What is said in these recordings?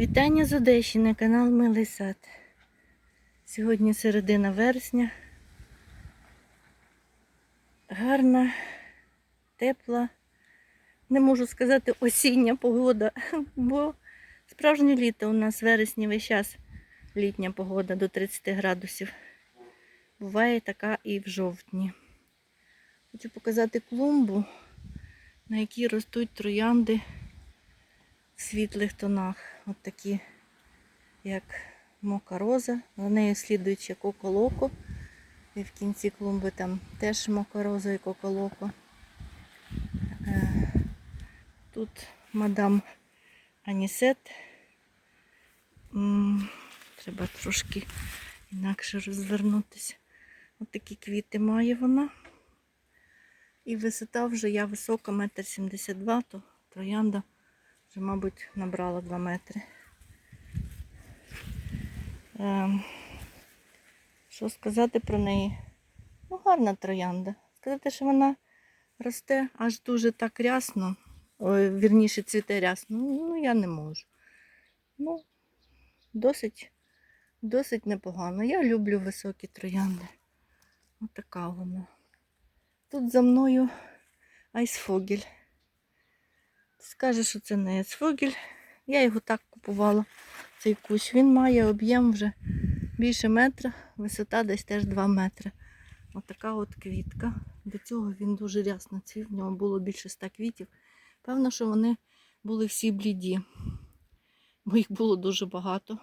Вітання з Одещини, канал Милий Сад. Сьогодні середина вересня. Гарна, тепла, не можу сказати осіння погода, бо справжнє літо у нас в вересні весь час літня погода до 30 градусів. Буває така і в жовтні. Хочу показати клумбу, на якій ростуть троянди в світлих тонах. От такі, як мока роза, за нею слідуючи коколоко. І в кінці клумби там теж мока роза і коколоко. Е, Тут мадам Анісет. Треба трошки інакше розвернутися. От такі квіти має вона. І висота вже я висока, метр сімдесят два, то троянда вже, мабуть, набрала 2 метри. Ем, що сказати про неї? Ну, гарна троянда. Сказати, що вона росте аж дуже так рясно, вірніше цвіте рясно, ну я не можу. Ну, досить, досить непогано. Я люблю високі троянди. Отака вона. Тут за мною айсфогель. Скаже, що це не айсфогель. Я його так купувала, цей кущ. Він має об'єм вже більше метра, висота десь теж 2 метри. Отака от квітка. До цього він дуже рясно цвів, в нього було більше 100 квітів. Певно, що вони були всі бліді, бо їх було дуже багато.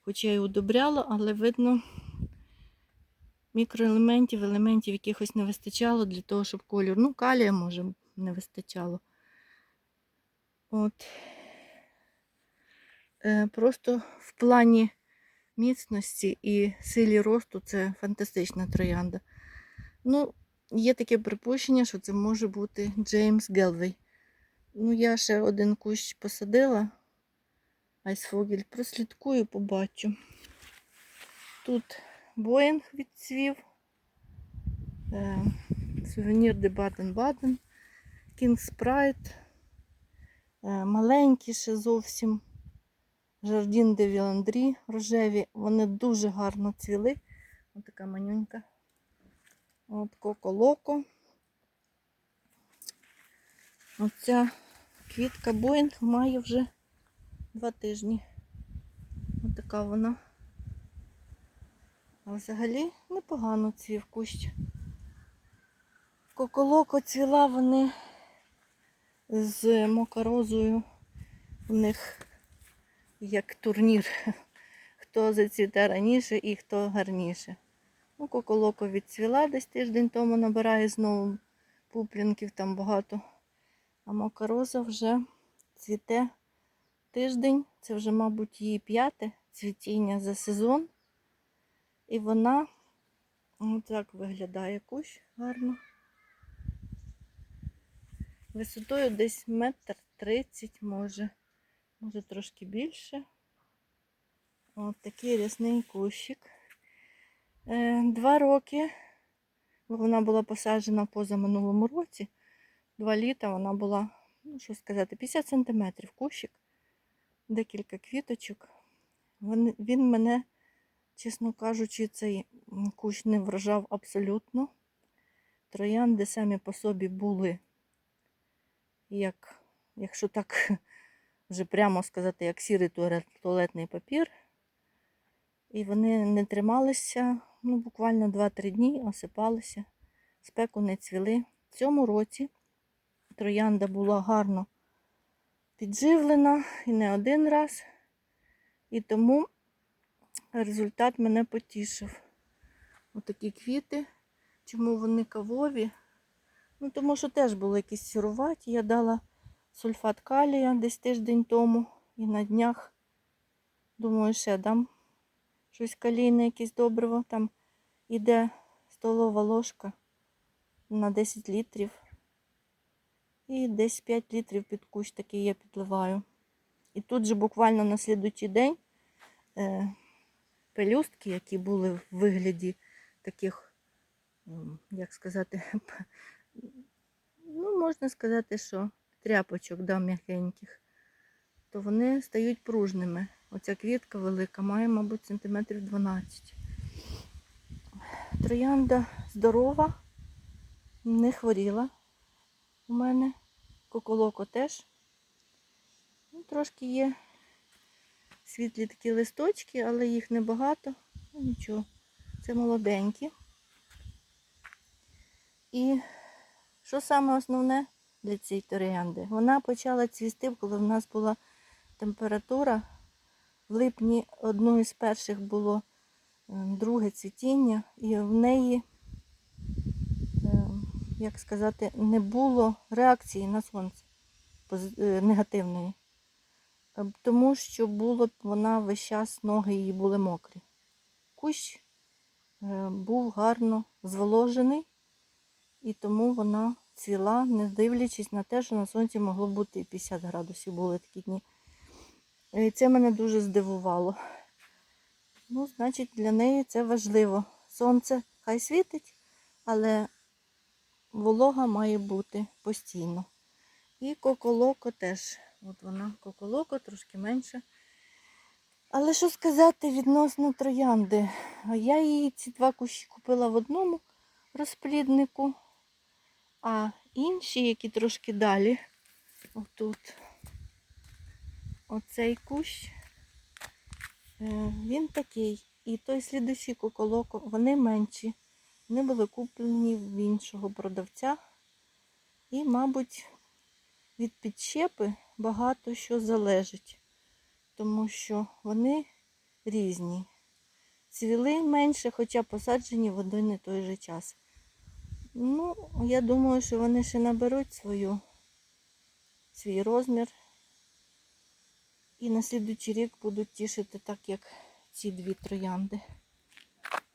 Хоча я й удобряла, але видно, мікроелементів, елементів якихось не вистачало для того, щоб колір. Ну, калія, може, не вистачало. От. Е, Просто в плані міцності і силі росту це фантастична троянда. Ну, є таке припущення, що це може бути Джеймс Гелвей. Ну, я ще один кущ посадила. Айсфогель, прослідкую, побачу. Тут Боїнг відцвів. Е, сувенір де Баден-Баден, Кінг Спрайт. Е, маленькі ще зовсім. Жардін де Віландрі рожеві. Вони дуже гарно цвіли. Ось така манюнька. От Коко-Локо. Оця квітка Боїнг має вже два тижні. Ось така вона. А взагалі непогано цвів кущ. Коколоко цвіла вони з мокорозою. У них як турнір. Хто зацвіте раніше і хто гарніше. Ну, коколоко відцвіла десь тиждень тому набирає знову пуплінків там багато. А мокороза вже цвіте тиждень. Це вже, мабуть, її п'яте цвітіння за сезон. І вона ось так виглядає кущ гарно. Висотою десь метр тридцять, може, може трошки більше. Ось такий рясний кущик. Е, Два роки, вона була посаджена поза минулому році. Два літа вона була, ну що сказати, 50 сантиметрів кущик, декілька квіточок. Він, він мене Чесно кажучи, цей кущ не вражав абсолютно. Троянди самі по собі були, як, якщо так вже прямо сказати, як сірий туалетний папір. І вони не трималися, ну, буквально 2-3 дні осипалися, спеку не цвіли. В цьому році троянда була гарно підживлена і не один раз. І тому результат мене потішив. Отакі квіти. Чому вони кавові? Ну, тому що теж були якісь сіруваті. Я дала сульфат калія десь тиждень тому. І на днях, думаю, ще дам щось калійне, якесь добриво. Там іде столова ложка на 10 літрів. І десь 5 літрів під кущ такий я підливаю. І тут же буквально на слідуючий день. Е, пелюстки, які були в вигляді таких, як сказати, можна сказати, що тряпочок да, м'якеньких. то вони стають пружними. Оця квітка велика, має, мабуть, сантиметрів 12. Троянда здорова, не хворіла у мене. Коколоко теж. Ну, трошки є світлі такі листочки, але їх небагато. Ну, нічого, це молоденькі. І що саме основне для цієї троянди? Вона почала цвісти, коли в нас була температура. В липні одну із перших було е, друге цвітіння, і в неї, е, як сказати, не було реакції на сонце е, негативної. Тому що було вона весь час, ноги її були мокрі. Кущ був гарно зволожений, і тому вона цвіла, не дивлячись на те, що на сонці могло бути і 50 градусів, були такі дні. І це мене дуже здивувало. Ну, значить, для неї це важливо. Сонце хай світить, але волога має бути постійно. І коколоко теж. От вона коколоко, трошки менше. Але що сказати відносно троянди? Я її ці два кущі купила в одному розпліднику, а інші, які трошки далі, отут, оцей кущ, е, він такий. І той слідуючий коколоко, вони менші. Вони були куплені в іншого продавця. І, мабуть, від підщепи багато що залежить, тому що вони різні. Цвіли менше, хоча посаджені в один і той же час. Ну, я думаю, що вони ще наберуть свою, свій розмір. І на слідуючий рік будуть тішити так, як ці дві троянди.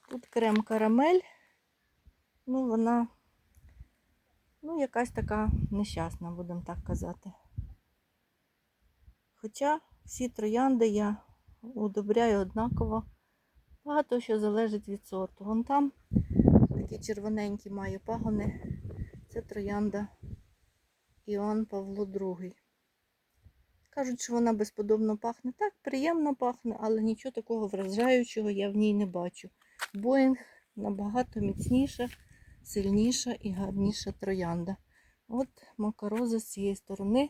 Тут крем карамель. Ну, вона Ну, якась така нещасна, будемо так казати. Хоча всі троянди я удобряю однаково. Багато що залежить від сорту. Вон там такі червоненькі має пагони. Це троянда Іоанн Павло II. Кажуть, що вона безподобно пахне. Так, приємно пахне, але нічого такого вражаючого я в ній не бачу. Боїнг набагато міцніша сильніша і гарніша троянда. От макароза з цієї сторони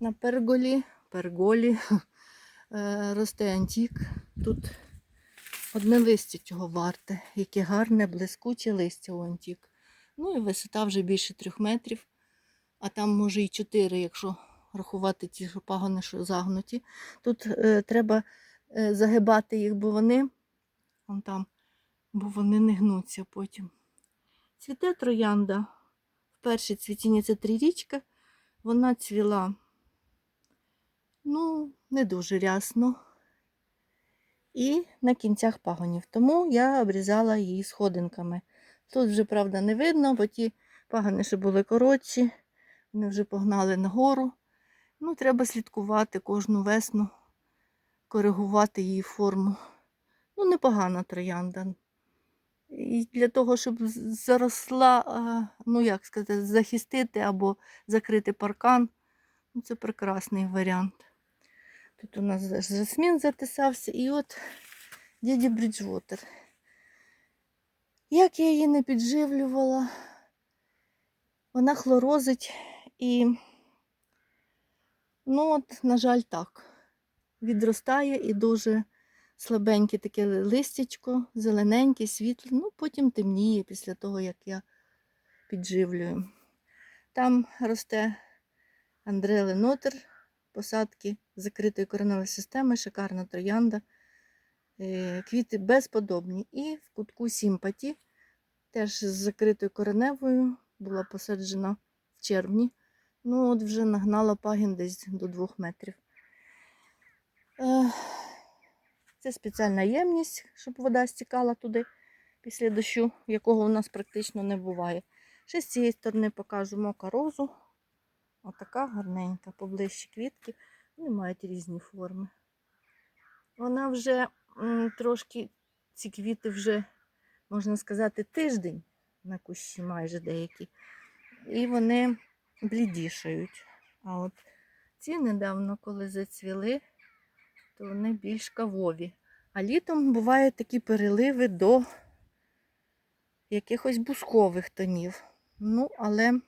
на перголі, перголі е, росте антік. Тут одне листя цього варте, яке гарне, блискуче листя у антік. Ну і висота вже більше трьох метрів, а там може і чотири, якщо рахувати ті пагони, що загнуті. Тут е, треба е, загибати їх, бо вони, вон там, бо вони не гнуться потім. Цвіте троянда. В першій цвітінні це трирічка. Вона цвіла, ну, не дуже рясно. І на кінцях пагонів. Тому я обрізала її сходинками. Тут вже, правда, не видно, бо ті пагони ще були коротші, вони вже погнали нагору. Ну, треба слідкувати кожну весну, коригувати її форму. Ну, непогана троянда. І для того, щоб заросла, ну як сказати, захистити або закрити паркан, ну, це прекрасний варіант. Тут у нас жасмін затисався, і от діді Бріджвотер. Як я її не підживлювала, вона хлорозить і, ну от, на жаль, так. Відростає і дуже слабеньке таке ли- листячко, зелененьке, світле, ну потім темніє після того, як я підживлюю. Там росте Андре Ленотер, посадки закритої кореневої системи, шикарна троянда. Е, Квіти безподобні. І в кутку Сімпаті, теж з закритою кореневою, була посаджена в червні. Ну, от вже нагнала пагін десь до двох метрів. Е, Це спеціальна ємність, щоб вода стікала туди після дощу, якого у нас практично не буває. Ще з цієї сторони покажу мокарозу. Отака гарненька, поближче квітки. Вони мають різні форми. Вона вже трошки, ці квіти вже, можна сказати, тиждень на кущі майже деякі. І вони блідішають. А от Ці недавно, коли зацвіли, то вони більш кавові. А літом бувають такі переливи до якихось бускових тонів. Ну, але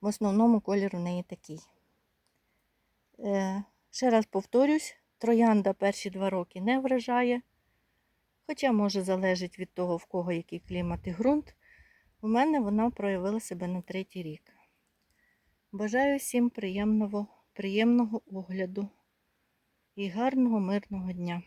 в основному колір у неї такий. Е, ще раз повторюсь, троянда перші два роки не вражає. Хоча може залежить від того, в кого який клімат і ґрунт. У мене вона проявила себе на третій рік. Бажаю всім приємного, приємного огляду і гарного мирного дня.